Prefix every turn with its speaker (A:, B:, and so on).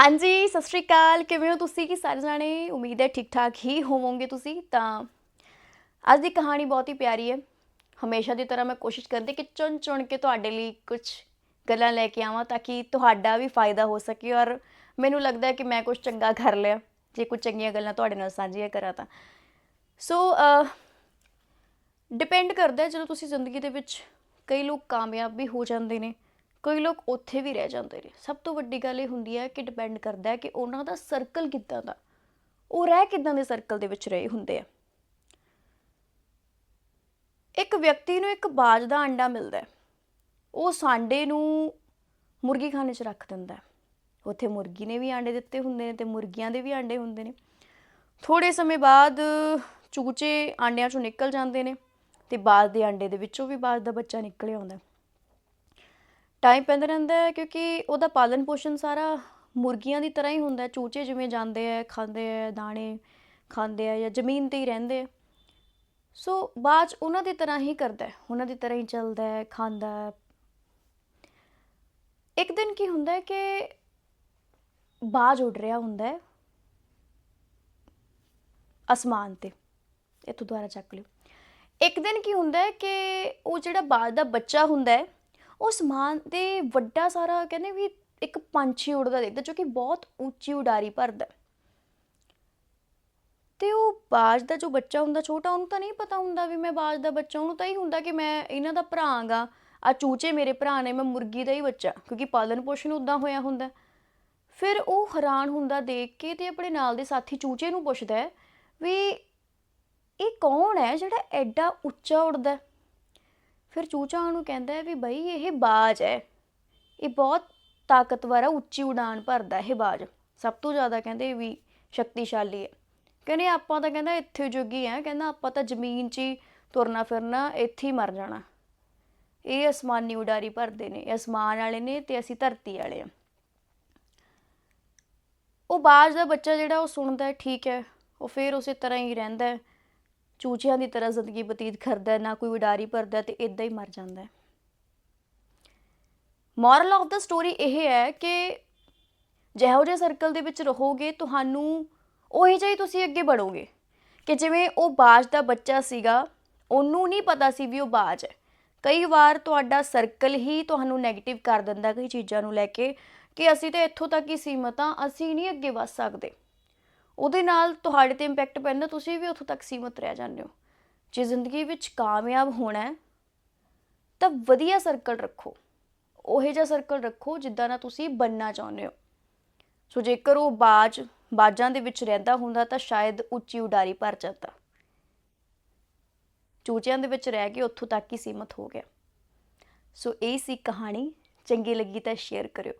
A: ਹਾਂਜੀ, ਸਤਿ ਸ਼੍ਰੀ ਅਕਾਲ। ਕਿਵੇਂ ਹੋ ਤੁਸੀਂ? ਕਿ ਸਾਰੇ ਜਾਣੇ? ਉਮੀਦ ਹੈ ਠੀਕ ਠਾਕ ਹੀ ਹੋਵੋਗੇ ਤੁਸੀਂ। ਤਾਂ ਅੱਜ ਦੀ ਕਹਾਣੀ ਬਹੁਤ ਹੀ ਪਿਆਰੀ ਹੈ। ਹਮੇਸ਼ਾ ਦੀ ਤਰ੍ਹਾਂ ਮੈਂ ਕੋਸ਼ਿਸ਼ ਕਰਦੀ ਕਿ ਚੁਣ ਚੁਣ ਕੇ ਤੁਹਾਡੇ ਲਈ ਕੁਝ ਗੱਲਾਂ ਲੈ ਕੇ ਆਵਾਂ ਤਾਂ ਕਿ ਤੁਹਾਡਾ ਵੀ ਫਾਇਦਾ ਹੋ ਸਕੇ ਔਰ ਮੈਨੂੰ ਲੱਗਦਾ ਹੈ ਕਿ ਮੈਂ ਕੁਝ ਚੰਗਾ ਕਰ ਲਿਆ। ਜੇ ਕੁਝ ਚੰਗੀਆਂ ਗੱਲਾਂ ਤੁਹਾਡੇ ਨਾਲ ਸਾਂਝੀਆਂ ਕਰਾਂ ਤਾਂ। ਸੋ ਡਿਪੈਂਡ ਕਰਦਾ ਹੈ ਜਦੋਂ ਤੁਸੀਂ ਜ਼ਿੰਦਗੀ ਦੇ ਵਿੱਚ ਕਈ ਲੋਕ ਕਾਮਯਾਬ ਵੀ ਹੋ ਜਾਂਦੇ ਨੇ। ਕਈ ਲੋਕ ਉੱਥੇ ਵੀ ਰਹਿ ਜਾਂਦੇ ਨੇ। ਸਭ ਤੋਂ ਵੱਡੀ ਗੱਲ ਇਹ ਹੁੰਦੀ ਹੈ ਕਿ ਡਿਪੈਂਡ ਕਰਦਾ ਹੈ ਕਿ ਉਹਨਾਂ ਦਾ ਸਰਕਲ ਕਿੱਦਾਂ ਦਾ। ਉਹ ਰਹਿ ਕਿੱਦਾਂ ਦੇ ਸਰਕਲ ਦੇ ਵਿੱਚ ਰਹੇ ਹੁੰਦੇ ਆ। ਇੱਕ ਵਿਅਕਤੀ ਨੂੰ ਇੱਕ ਬਾਜ ਦਾ ਅੰਡਾ ਮਿਲਦਾ ਹੈ। ਉਹ ਸਾਂਡੇ ਨੂੰ ਮੁਰਗੀ ਖਾਨੇ 'ਚ ਰੱਖ ਦਿੰਦਾ ਉੱਥੇ ਮੁਰਗੀ ਨੇ ਵੀ ਆਂਡੇ ਦਿੱਤੇ ਹੁੰਦੇ ਨੇ ਤੇ ਮੁਰਗੀਆਂ ਦੇ ਵੀ ਆਂਡੇ ਹੁੰਦੇ ਨੇ। ਥੋੜੇ ਸਮੇਂ ਬਾਅਦ ਚੂਚੇ ਆਂਡਿਆਂ ਚੋਂ ਨਿਕਲ ਜਾਂਦੇ ਨੇ ਤੇ ਬਾਜ ਦੇ ਆਂਡੇ ਦੇ ਵਿੱਚੋਂ ਵੀ ਬਾਜ ਦਾ ਬੱਚਾ ਨਿਕਲ ਆਉਂਦਾ ਟਾਈਮ ਪੈਂਦਾ ਰਹਿੰਦਾ ਹੈ ਕਿਉਂਕਿ ਉਹਦਾ ਪਾਲਣ ਪੋਸ਼ਣ ਸਾਰਾ ਮੁਰਗੀਆਂ ਦੀ ਤਰ੍ਹਾਂ ਹੀ ਹੁੰਦਾ ਚੂਚੇ ਜਿਵੇਂ ਜਾਂਦੇ ਆ ਖਾਂਦੇ ਆ ਦਾਣੇ ਖਾਂਦੇ ਆ ਜਾਂ ਜ਼ਮੀਨ ਤੇ ਹੀ ਰਹਿੰਦੇ ਆ ਸੋ ਬਾਜ ਉਹਨਾਂ ਦੀ ਤਰ੍ਹਾਂ ਹੀ ਕਰਦਾ ਹੈ, ਉਹਨਾਂ ਦੀ ਤਰ੍ਹਾਂ ਹੀ ਚੱਲਦਾ ਹੈ, ਖਾਂਦਾ ਹੈ। ਇੱਕ ਦਿਨ ਕੀ ਹੁੰਦਾ ਹੈ ਕਿ ਬਾਜ ਉੱਡ ਰਿਹਾ ਹੁੰਦਾ ਹੈ ਅਸਮਾਨ ਤੇ। ਇੱਥੋਂ ਦੁਬਾਰਾ ਚੱਕ ਲਿਓ। ਇੱਕ ਦਿਨ ਕੀ ਹੁੰਦਾ ਹੈ ਕਿ ਉਹ ਜਿਹੜਾ ਬਾਜ ਦਾ ਬੱਚਾ ਹੁੰਦਾ ਹੈ ਉਹ ਸਮਾਨ ਤੇ ਵੱਡਾ ਸਾਰਾ ਕਹਿੰਦੇ ਵੀ ਇੱਕ ਪੰਛੀ ਉੜਦਾ ਦੇਖਦਾ, ਜੋ ਕਿ ਬਹੁਤ ਉੱਚੀ ਉਡਾਰੀ ਭਰਦਾ ਹੈ। ਤੇ ਉਹ ਬਾਜ ਦਾ ਜੋ ਬੱਚਾ ਹੁੰਦਾ ਛੋਟਾ, ਉਹਨੂੰ ਤਾਂ ਨਹੀਂ ਪਤਾ ਹੁੰਦਾ ਵੀ ਮੈਂ ਬਾਜ ਦਾ ਬੱਚਾ, ਉਹਨੂੰ ਤਾਂ ਹੀ ਹੁੰਦਾ ਕਿ ਮੈਂ ਇਹਨਾਂ ਦਾ ਭਰਾ ਗਾ ਆ ਚੂਚੇ ਮੇਰੇ ਭਰਾ ਨੇ, ਮੈਂ ਮੁਰਗੀ ਦਾ ਹੀ ਬੱਚਾ, ਕਿਉਂਕਿ ਪਾਲਣ ਪੋਸ਼ਣ ਉਦਾਂ ਹੋਇਆ ਹੁੰਦਾ ਫਿਰ ਉਹ ਹੈਰਾਨ ਹੁੰਦਾ ਦੇਖ ਕੇ ਤੇ ਆਪਣੇ ਨਾਲ ਦੇ ਸਾਥੀ ਚੂਚੇ ਨੂੰ ਪੁੱਛਦਾ ਵੀ ਇਹ ਕੌਣ ਹੈ ਜਿਹੜਾ ਐਡਾ ਉੱਚਾ ਉੱਡਦਾ ਫਿਰ ਚੂਚਾ ਉਹਨੂੰ ਕਹਿੰਦਾ ਹੈ ਵੀ ਬਈ ਇਹ ਬਾਜ ਹੈ। ਇਹ ਬਹੁਤ ਤਾਕਤਵਰ ਹੈ ਉੱਚੀ ਉਡਾਨ ਭਰਦਾ ਇਹ ਬਾਜ। ਸਭ ਤੋਂ ਜ਼ਿਆਦਾ ਕਹਿੰਦੇ ਵੀ ਸ਼ਕਤੀਸ਼ਾਲੀ ਹੈ। ਕਹਿੰਦੇ ਆਪਾਂ ਤਾਂ ਕਹਿੰਦਾ ਇੱਥੇ ਜੋਗੀ ਆ ਕਹਿੰਦਾ ਆਪਾਂ ਤਾਂ ਜ਼ਮੀਨ 'ਚ ਹੀ ਤੁਰਨਾ ਫਿਰਨਾ, ਇੱਥੇ ਹੀ ਮਰ ਜਾਣਾ। ਇਹ ਅਸਮਾਨੀ ਉਡਾਰੀ ਭਰਦੇ ਨੇ, ਇਹ ਅਸਮਾਨ ਵਾਲੇ ਨੇ ਤੇ ਅਸੀਂ ਧਰਤੀ ਵਾਲੇ ਆ। ਉਹ ਬਾਜ ਦਾ ਬੱਚਾ ਜਿਹੜਾ ਉਹ ਸੁਣਦਾ ਠੀਕ ਹੈ, ਉਹ ਫਿਰ ਉਸੇ ਤਰ੍ਹਾਂ ਹੀ ਰਹਿੰਦਾ ਚੂਚਿਆਂ ਦੀ ਤਰ੍ਹਾਂ ਜ਼ਿੰਦਗੀ ਬਤੀਤ ਕਰਦਾ ਹੈ, ਨਾ ਕੋਈ ਉਡਾਰੀ ਭਰਦਾ ਹੈ ਤੇ ਇਦਾਂ ਹੀ ਮਰ ਜਾਂਦਾ ਹੈ। ਮੋਰਲ ਆਫ ਦਾ ਸਟੋਰੀ ਇਹ ਹੈ ਕਿ ਜਿਹੋ ਜਿਹੇ ਸਰਕਲ ਦੇ ਵਿੱਚ ਰਹੋਗੇ, ਤੁਹਾਨੂੰ ਉਹੀ ਜਿਹਾ ਹੀ ਤੁਸੀਂ ਅੱਗੇ ਵਧੋਗੇ ਕਿ ਜਿਵੇਂ ਉਹ ਬਾਜ ਦਾ ਬੱਚਾ ਸੀਗਾ, ਉਹਨੂੰ ਨਹੀਂ ਪਤਾ ਸੀ ਵੀ ਉਹ ਬਾਜ ਹੈ। ਕਈ ਵਾਰ ਤੁਹਾਡਾ ਸਰਕਲ ਹੀ ਤੁਹਾਨੂੰ 네ਗੇਟਿਵ ਕਰ ਦਿੰਦਾ ਕਈ ਚੀਜ਼ਾਂ ਨੂੰ ਲੈ ਕੇ ਕਿ ਅਸੀਂ ਤਾਂ ਇੱਥੋਂ ਤੱਕ ਹੀ ਸੀਮਤ ਹਾਂ, ਅਸੀਂ ਨਹੀਂ ਅੱਗੇ ਵੱਧ ਸਕਦੇ। ਉਹਦੇ ਨਾਲ ਤੁਹਾਡੇ ਤੇ ਇੰਪੈਕਟ ਪੈਂਦਾ, ਤੁਸੀਂ ਵੀ ਉੱਥੋਂ ਤੱਕ ਸੀਮਤ ਰਹਿ ਜਾਂਦੇ ਹੋ। ਜੇ ਜ਼ਿੰਦਗੀ ਵਿੱਚ ਕਾਮਯਾਬ ਹੋਣਾ ਹੈ, ਤਾਂ ਵਧੀਆ ਸਰਕਲ ਰੱਖੋ। ਉਹੇ ਜਿਹਾ ਸਰਕਲ ਰੱਖੋ ਜਿੱਦਾਂ ਦਾ ਤੁਸੀਂ ਬੰਨਣਾ ਚਾਹੁੰਦੇ ਹੋ। ਸੋ ਜੇਕਰ ਉਹ ਬਾਜ, ਬਾਜਾਂ ਦੇ ਵਿੱਚ ਰਹਿੰਦਾ ਹੁੰਦਾ ਤਾਂ ਸ਼ਾਇਦ ਉੱਚੀ ਉਡਾਰੀ ਭਰ ਜਾਂਦਾ। ਚੂਚਿਆਂ ਦੇ ਵਿੱਚ ਰਹਿ ਕੇ ਉੱਥੋਂ ਤੱਕ ਹੀ ਸੀਮਤ ਹੋ ਗਿਆ। ਸੋ ਇਹ ਸੀ ਕਹਾਣੀ, ਚੰਗੀ ਲੱਗੀ ਤਾਂ ਸ਼ੇਅਰ ਕਰਿਓ।